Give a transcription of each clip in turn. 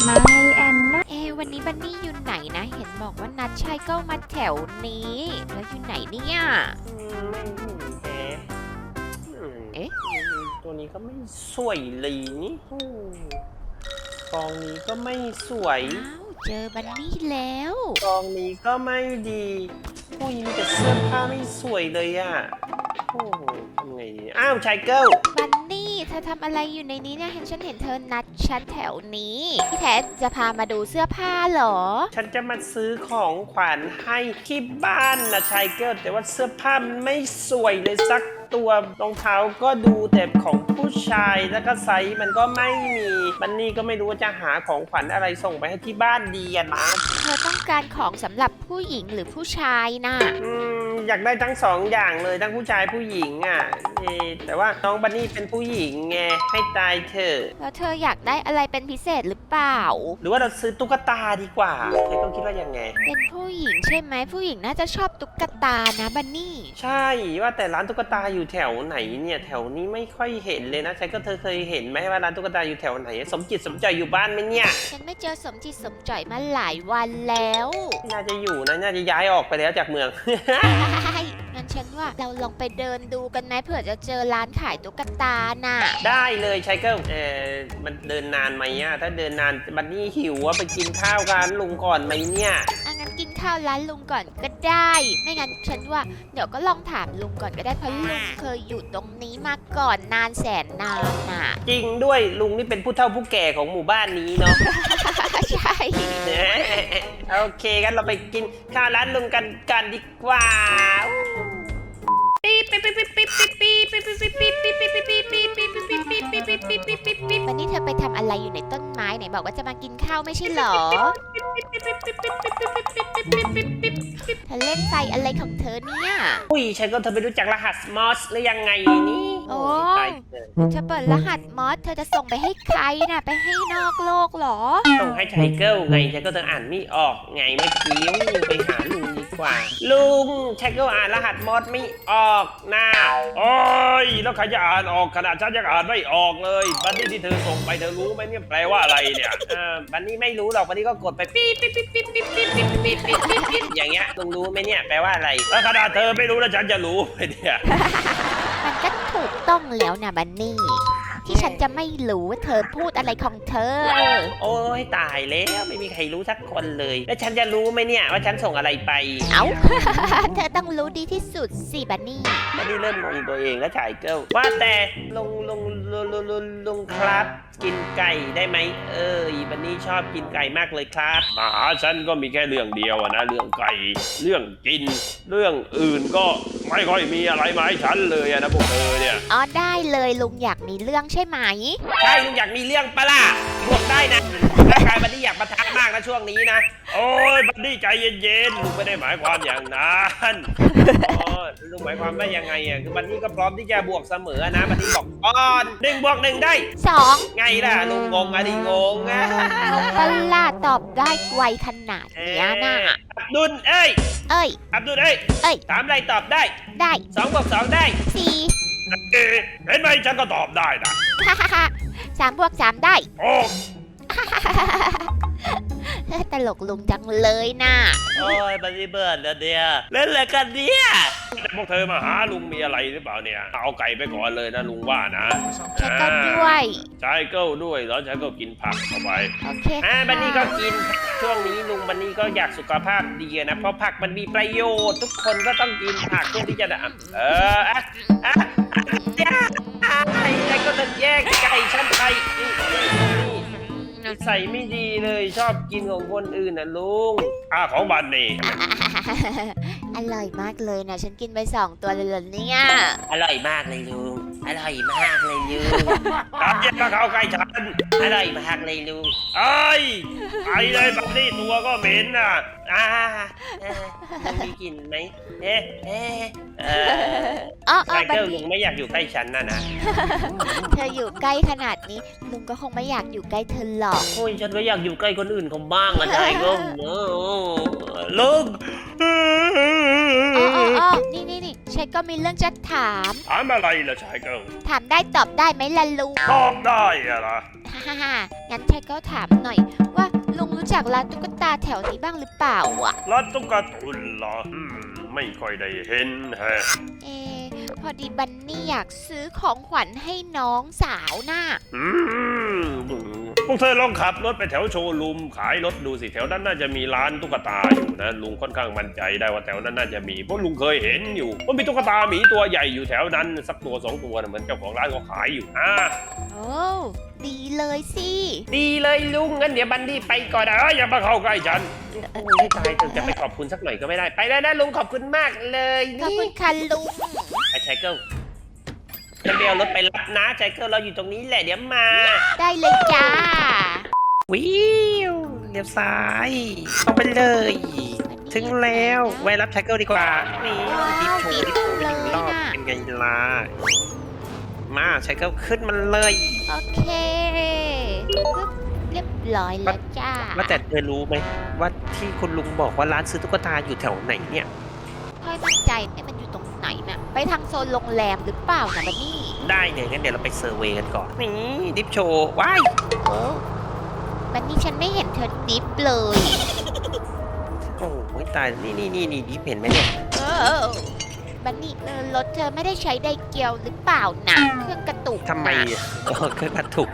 ไม่แอนนะเอะวันนี้บันนี่อยู่ไหนนะ เห็นบอกว่านัดชายก็มาแถวนี้ แล้วอยู่ไหนเนี่ยอืมไม่เห็นแฮะอืมเอ๊ะ ตัวนี้ก็ไม่สวยเลยนี่อืมกองนี้ก็ไม่สวย อ้าวเจอบันนี่แล้ว กองนี้ก็ไม่ดีโอ้ยมีแต่เสื้อผ้าไม่สวยเลยอะ โอ้โหทำไงดีอ้าวชายเกิลบันนี่ เธอทำอะไรอยู่ในนี้เนี่ยเห็นฉันเห็นเธอนัดฉันแถวนี้พี่แท้จะพามาดูเสื้อผ้าเหรอ ฉันจะมาซื้อของขวัญให้ที่บ้านนะชายเกิลแต่ว่าเสื้อผ้ามันไม่สวยเลยสักตัวรองเท้าก็ดูแต่ของผู้ชายแล้วก็ไซส์มันก็ไม่มีบันนี่ก็ไม่รู้ว่าจะหาของขวัญอะไรส่งไปให้ที่บ้านดีอะนะเธอต้องการของสำหรับผู้หญิงหรือผู้ชายน่ะอืมอยากได้ทั้งสองอย่างเลยทั้งผู้ชายผู้หญิงอะเอะแต่ว่าน้องบันนี่เป็นผู้หญิงไงให้ตายเถอะแล้วเธออยากได้อะไรเป็นพิเศษหรือเปล่า หรือว่าเราซื้อตุ๊กตาดีกว่าใครก็คิดว่ายังไง เป็นผู้หญิงใช่ไหมผู้หญิงน่าจะชอบตุ๊กตานะบันนี่ใช่ว่าแต่ร้านตุ๊กตาอยู่แถวไหนเนี่ยแถวนี้ไม่ค่อยเห็นเลยนะใช่ก็เธอเคยเห็นไหมว่าร้านตุ๊กตาอยู่แถวไหน สมจิตสมใจอยู่บ้านไหมเนี่ย ฉันไม่เจอสมจิตสมจ่อยมาหลายวันแล้ว น่าจะอยู่นะน่าจะย้ายออกไปแล้วจากเมืองใช่งั้นฉันว่าเราลองไปเดินดูกันไหมเผื่อจะเจอร้านขายตุ๊กตาน่ะ ได้เลยใช่ก็เออมันเดินนานไหมอะถ้าเดินนานบันนี่หิวว่าไปกินข้าวกันลุงก่อนไหมเนี่ยอะงั้นกินข้าวร้านลุงก่อนก็ได้ ไม่งั้นฉันว่าเดี๋ยวก็ลองถามลุงก่อนก็ได้เพราะลุงเคยอยู่ตรงนี้มาก่อนนานแสนนานน่ะ จริงด้วยลุงนี่เป็นผู้เฒ่าผู้แก่ของหมู่บ้านนี้เนาะ ใช่โอเคกันเราไปกินข้าวร้านลุงกันกันดีกว่าวันนี้เธอไปทำอะไรอยู่ในต้นไม้ไหนบอกว่าจะมากินข้าวไม่ใช่เหรอเธอเล่นไฟอะไรของเธอเนี่ยอุ้ยฉันก็เธอไปรู้จักรหัสมอสหรือยังไงนี่ โอ้ตายเลยเธอเปิดรหัสมอสเธอจะส่งไปให้ใครน่ะ ไปให้นอกโลกเหรอ ต้องให้ไทเกิลไงไทเกิลเธออ่านไม่ออกไงเมื่อกี้ไปหาลุงดีกว่า ลุงไทเกิลอ่านรหัสมอสไม่ออกนะโอ้ยแล้วใครจะอ่านออกขนาดฉันยังอ่านไม่ออกเลยบันนี่ที่เธอส่งไปเธอรู้ไหมเนี่ยแปลว่าอะไรเนี่ยเออบันนี่ไม่รู้หรอกบันนี่ก็กดไปปี๊ดปี๊ดปี๊ดปี๊ดปี๊ดปี๊ดปี๊ดปี๊ดปี๊ดปี๊ดปี๊ดอย่างเงี้ยลุงรู้ไหมเนี่ยแปลว่าอะไรแล้วขนาดเธอไม่รู้แล้วฉันจะรู้ไหมเนี่ย ก็ถูกต้องแล้วนะบันนี่ ที่ฉันจะไม่รู้ว่าเธอพูดอะไรของเธอ โอ้ยตายแล้วไม่มีใครรู้สักคนเลย แล้วฉันจะรู้ไหมเนี่ยว่าฉันส่งอะไรไปเอ้าเธอต้องรู้ดีที่สุดสิบันนี่บันนี่เริ่มงงตัวเองแล้วชายเกิลว่าแต่ลงลง ลงลงลงลงครับ กินไก่ได้ไหมเออบันนี่ชอบกินไก่มากเลยครับมาหาฉันก็มีแค่เรื่องเดียวอะนะเรื่องไก่ เรื่องกิน เรื่องอื่นก็ไม่ค่อยมีอะไรมาให้ฉันเลยอะนะพวกเธอเนี่ยอ๋อได้เลยลุงอยากมีเรื่องใช่ไหมใช่ลุงอยากมีเรื่องปะล่ะบอกได้นะ อยากมาทักมากนะช่วงนี้นะ โอ้ยบัดดี้ใจเย็นๆลุงไม่ได้หมายความอย่างนั้นอ๋อลุงหมายความว่ายังไงอะคือบันนี่ก็พร้อมที่จะบวกเสมอนะบันนี่บอกอ่อนหนึ่งบวกหนึ่งได้ สองไงล่ะลุงงงอะดิงงอะตลาดตอบได้ไวขนาดเนี้ยน่ะอับดุลเอ้ยเอ้ย อับดุลเอ้ยเอ้ย ถามอะไรตอบได้ได้สองบวกสองได้สี่เอ๊ะเห็นไหมฉันก็ตอบได้นะฮ่าฮ่าฮ่าสามบวกสามได้ โอ้ ตลกลุงจังเลยน่ะ โอ้ยบันนี่เบิร์ดแล้วเนี่ยเล่นอะไรกันเนี่ยแต่พวกเธอมาหาลุงมีอะไรหรือเปล่าเนี่ย เอาไก่ไปก่อนเลยนะลุงว่านะฉันก็ด้วย ใช่เกิลด้วยแล้วฉันก็กินผักเข้าไปโอเคอ่าค่ะบันนี่ก็กินช่วงนี้ลุงบันนี่ก็อยากสุขภาพดีอะนะ เพราะผักมันมีประโยชน์ ทุกคนก็ต้องกินผักเพื่อที่จะอะเอออะอะอะไอ้ไอ้ก็จะแยกไก่ฉันไป นี่นี่นี่นิสัยไม่ดีเลยชอบกินของคนอื่นนะลุงอ่าของบันนี่ อร่อยมากเลยนะ ฉันกินไปสองตัวเลยเหรอเนี่ย อร่อยมากเลยลุง อร่อยมากเลยลุงตามเย็นมาเข้าใกล้ฉันอร่อยมากเลยลุงไอ้ยไอ้เลยบันนี่ตัวก็เหม็นน่ะอ่าเออมันมีกลิ่นไหมเอ๊ะเอ๊ะเอออ๋ออ๋ไมอบันเคิลลุนี่งไม่อยากอยู่ใกล้ฉันนะนะเธออยู่ใกล้ขนาดนี้ ลุงก็คงไม่อยากอยู่ใกล้เธอหรอก โอ้ยฉันไม่อยากอยู่ใกล้คนอื่นเขาบ้างอะไอ้ก็เออลุง อ๋อ อ๋ออ๋อนี่นี่นี่ฉันก็มีเรื่องจะถาม ถามอะไรล่ะชายเกิลถามได้ตอบได้ไหมล่ะลุงตอบได้อะล่ะฮ่าฮ่างั้นชายเก้าถามหน่อย ว่าลุงรู้จักร้านตุ๊กตาแถวนี้บ้างหรือเปล่าอะร้านตุ๊กตาตุนเหรออืมไม่ค่อยได้เห็นแฮะเออพอดีบันนี่อยากซื้อของขวัญให้น้องสาวน่ะอืม พวกเธอลองขับรถไปแถวโชว์รูมขายรถดูสิแถวนั้นน่าจะมีร้านตุ๊กตาอยู่นะลุงค่อนข้างมั่นใจได้ว่าแถวนั้นน่าจะมีเพราะลุงเคยเห็นอยู่ว่ามีตุ๊กตาหมีตัวใหญ่อยู่แถวนั้น สักตัวสองตัวนะเหมือนเจ้าของร้านเขาขายอยู่อ่าโอ้ดีเลยสิดีเลยลุงงั้นเดี๋ยวบันดี้ไปก่อนนะเอ้ยอย่ามาเข้าใกล้ฉันโอ้ยให้ตายจะไปขอบคุณสักหน่อยก็ไม่ได้ไปแล้วนะลุงขอบคุณมากเลยขอบนี่คุณค่ะลุงไอ้ชายเกิล จะไปเอารถไปรับนะชายเกิลเราอยู่ตรงนี้แหละเดี๋ยวมา ได้เลยจ้า วิวเลี้ยวซ้ายตรงไปเลย ถึงแล้วแวะรับชายเกิลดีกว่า นี่ว้าวดิฟโชว์ดิฟโชว์ไปหนึ่งรอบดีจังเลยน่ะเป็นไงล่ะ มาชายเกิลขึ้นมันเลย โอเคปึ๊บเรียบร้อยแล้วจ้า ว่าแต่เธอรู้ไหมว่าที่คุณลุงบอกว่าร้านซื้อตุ๊กตาอยู่แถวไหนเนี่ย ไหนน่ะไปทางโซนโรงแรมหรือเปล่านะบันนี่ได้เลยงั้นเดี๋ยวเราไปเซอร์เวย์กันก่อน นี่ดิฟโชว์ว้ายโอ้บันนี่ฉันไม่เห็นเธอดิฟเลย โอ้ยตาย นี่นี่นี่นี่ดิฟเห็นไหมเนี่ยเออบันนี่เออรถเธอไม่ได้ใช้ไดเกียวหรือเปล่านะเครื่องกระตุกทำไมน่ะอะก็เครื่องกระตุก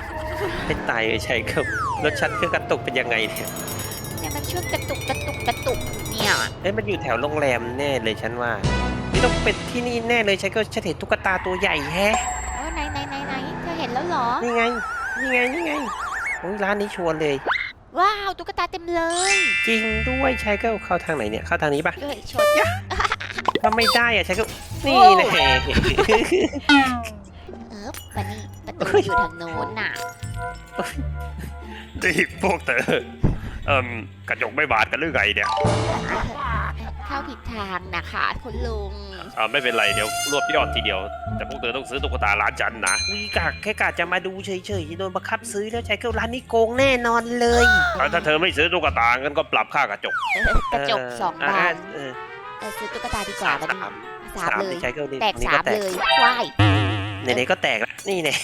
ให้ตายใช่ครับรถชัดเครื่องกระตุกเป็นยังไงเนี่ยเนี่ยมันช่วยกระตุกกระตุกกระตุกอยู่เนี่ยเอ้ยมันอยู่แถวโรงแรมแน่เลยฉันว่า นี่ต้องเป็นที่นี่แน่เลยฉันก็ฉันเห็นตุ๊กตาตัวใหญ่แฮะเออไหนไหนไหนไหนเธอเห็นแล้วเหรอ นี่ไง นี่ไง นี่ไงโอ้ยร้านนี้ชวนเลย ว้าวตุ๊กตาเต็มเลยจริงด้วยใช่ก็เข้าทางไหนเนี่ย เข้าทางนี้ปะเอ้ยชนถ้าไม่ได้อะใช่ก็นี่โอ้แน่เออบันนี่ประตูอยู่ทางโน้นน่ะนี่พวกเธอเอ่มกระจกไม่บาดกันหรือไงเนี่ย เข้าผิดทางนะคะคุณลุงอ่าไม่เป็นไรเดี๋ยวรวบยอดทีเดียว แต่พวกเธอต้องซื้อตุ๊กตาร้านฉันนะวีกากแค่กาจะมาดูเฉยๆโดนบังคับซื้อแล้วใช่ก็ร้านนี้โกงแน่นอนเลยอ่าถ้าเธอไม่ซื้อตุ๊กตางั้นก็ปรับค่ากระจกเออกระจกสองบานเออเออซื้อตุ๊กตาดีกว่าบันสามนี่สาสามมเลยใช่ก็นี่แตกนี่สามก็แตเลกยว้าย ไหนๆก็แตกแล้วนี่แน่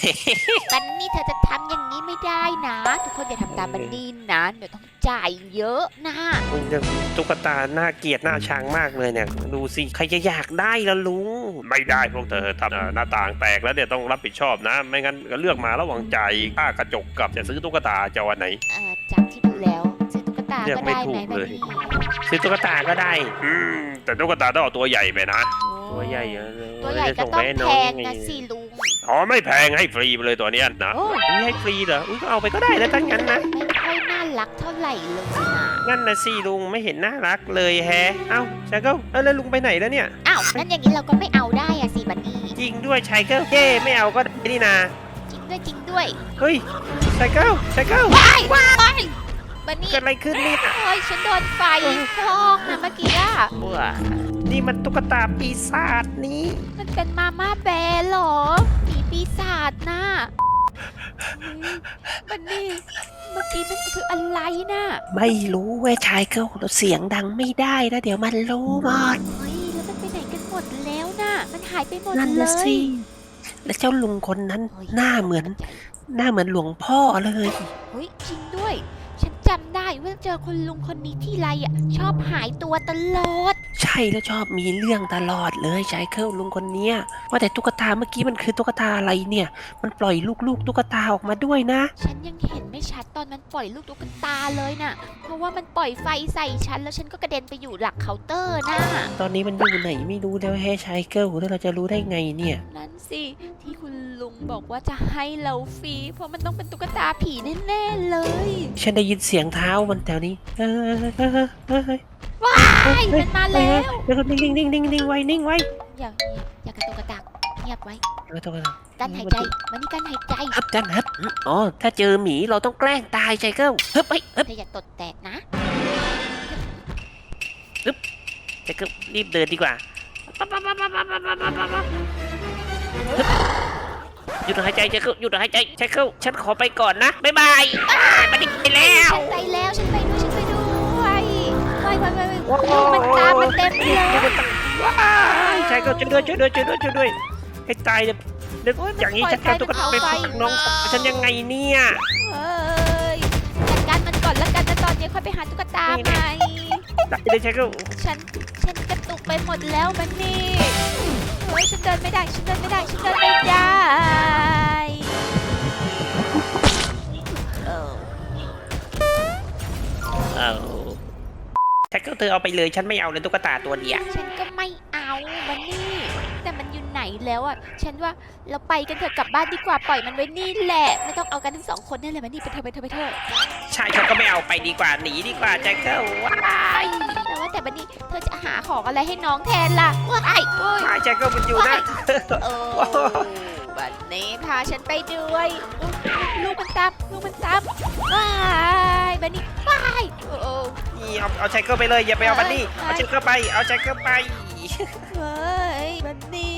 บันนี่เธอจะทำอย่างนี้ไม่ได้นะ ทุกคนอย่าทำตามบันนี่นะเดี๋ยวต้องจ่ายเยอะนะมึงจะตุ๊กตาน่าเกลียดน่าชังมากเลยเนี่ย ดูสิ ใครจะอยากได้ละลุง ไม่ได้พวกเธอทำอ่าหน้าต่างแตกแล้วเนี่ยต้องรับผิดชอบนะ ไม่งั้นก็เลือกมาระหว่างจ่ายค่ากระจกกับจะซื้อตุ๊กตาจะเอาอันไหน เออจากที่ดูแล้วซื้อตุ๊กตาเลือกก็ไม่ได้ถูไหมกบันเลย นี่ซื้อตุ๊กตาก็ได้ อืมแต่ตุ๊กตาต้องเอาตัวใหญ่ไปนะตัวใหญ่เออตัวใหญ่จะก็ส่ต้องไปให้แพน้องงไนะสิลุง อ๋อไม่แพงให้ฟรีไปเลยตัวเนี้ยนะโอ้อุ๊ยให้ฟรีเหรอ อุ้ยก็เอาไปก็ได้แล้วทั้งนั้นนะ ไม่ค่อยน่ารักเท่าไหร่เลยนะงั้นนะสิลุงไม่เห็นน่ารักเลยแฮะเอ้าชายเกิลเอ้าแล้วลุงไปไหนแล้วเนี่ย อ้าวนั่นอย่างนี้เราก็ไม่เอาได้อะสิบันนี่จริงด้วยชายเกิลเย่ไม่เอาก็ได้นี่นาจริงด้วยจริงด้วยเฮ้ยชายเกิลชายเกิล ว้ายว้าย บันนี่เกิดอะไรขึ้นเนี่ยโอ้ยฉันโดนไฟคลอกนะเมื่อกี้อะว้านี่มันตุ๊กตาปีศาจนี่มันเป็นมาม่าแบร์เหรอผีปีศาจนะเฮ้ยบันนี่เมื่อกี้นั่นคืออะไรนะไม่รู้เว้ยชายเกิลเราเสียงดังไม่ได้นะเดี๋ยวมันรู้หมดเฮ้ยแล้วมันไปไหนกันหมดแล้วนะมันหายไปหมดนั่นเลนะยสิแล้วเจ้าลุงคนนั้นโอ้ยหน้าเหมือน หน้าเหมือนหลวงพ่อเลย เฮ้ยจริงด้วย ฉันจำ ได้ว่าเจอคนลุงคนนี้ที่ไรอะชอบหายตัวตลอด ใช่แล้วชอบมีเรื่องตลอดเลยชายเกิลลุงคนเนี้ยว่าแต่ตุ๊กตาเมื่อกี้มันคือตุ๊กตาอะไรเนี่ย มันปล่อยลูกๆตุ๊กตาออกมาด้วยนะ ฉันยังเห็นไม่ชัดตอนมันปล่อยลูกตุ๊กตาเลยน่ะ เพราะว่ามันปล่อยไฟใส่ฉันแล้วฉันก็กระเด็นไปอยู่หลักเคาน์เตอร์น่ะตอนนี้มันอยู่ไหนไม่รู้แล้วแฮะชายเกิลแล้วเราจะรู้ได้ไงเนี่ย นั่นสิที่คุณลุงบอกว่าจะให้เราฟรีเพราะมันต้องเป็นตุ๊กตาผีแน่ๆเลย ฉันได้ยินเสียงเท้ามันแถวนี้เฮ้ยเฮ้ยเฮ้ยเฮ้ยว้ายมันมาแล้ว เดี๋ยวนิ่งนิ่งนิ่งนิ่งไว้นิ่งไว้อย่าอย่ากระตุกกระตักเงียบไว้เออตัวกันกันหายใจมันนี่กันหายใจฮับกันฮับอ๋อถ้าเจอหมีเราต้องแกล้งตายชายเกิลเฮ้ยเฮ้ยเฮ้ยเธออย่าตดแตกนะชายเกิลรีบเดินดีกว่าหยุดหายใจชายเกิลหยุดหายใจชายเกิลฉันขอไปก่อนนะบ๊ายบาย อ้ายมันไปแล้ว ฉันไปแล้วฉันไปด้วยฉันไปด้วยไปไปไปไปลูกมันตามมาเต็มเลยว้ายชายเกิลช่วยด้วยช่วยด้วยช่วยด้วยช่วยด้วยให้ตายเลยแล้วโอ๊ยมันอย่างนี้ปล่อยฉันเอาตุ๊กตาไฟไปมันเผาฝากไฟน้องสาวฉันยังไงเนี่ยเฮ้ยจัดการมันก่อนแล้วกันนะตอนนี้ค่อยไปหาตุ๊กตานี่ใหนะม่ได้เลยฉันก็ฉันฉันกระตุกไปหมดแล้วมันนี่เฮ้ยฉันเดินไม่ได้ฉันเดินไม่ได้ฉันเดินไม่ได้ เธอเอาไปเลยฉันไม่เอาเลยตุ๊กตาตัวเดียวฉันก็ไม่เอามันนี่ แต่มันอยู่ไหนแล้วอะ ฉันว่าเราไปกันเถอะกลับบ้านดีกว่าปล่อยมันไว้นี่แหละ ไม่ต้องเอากันทั้งสองคนนี่แหละมันนี่ไปเถอะไปเถอะไปเถอะใช่ฉันก็ไม่เอาไปดีกว่าหนีดีกว่าแจ็คเกิลว้าไปแต่ว่าแต่บันนี่เธอจะหาของอะไรให้น้องแทนล่ะว้ายโอ้ยยแจ็คเกิลมันอยู่นะโอ้บันนี้พาฉันไปด้วยอุ๊ยลูกมันตามลูกมันตามว้ายบันนี่ ว้ายโอ้นี่เอาเอาแจ็คเกิลไปเลยอย่าไปเอาบันนี่เอาแจ็คเกิลไปเอาแจ็คเกิลไป เฮ้ยบันนี่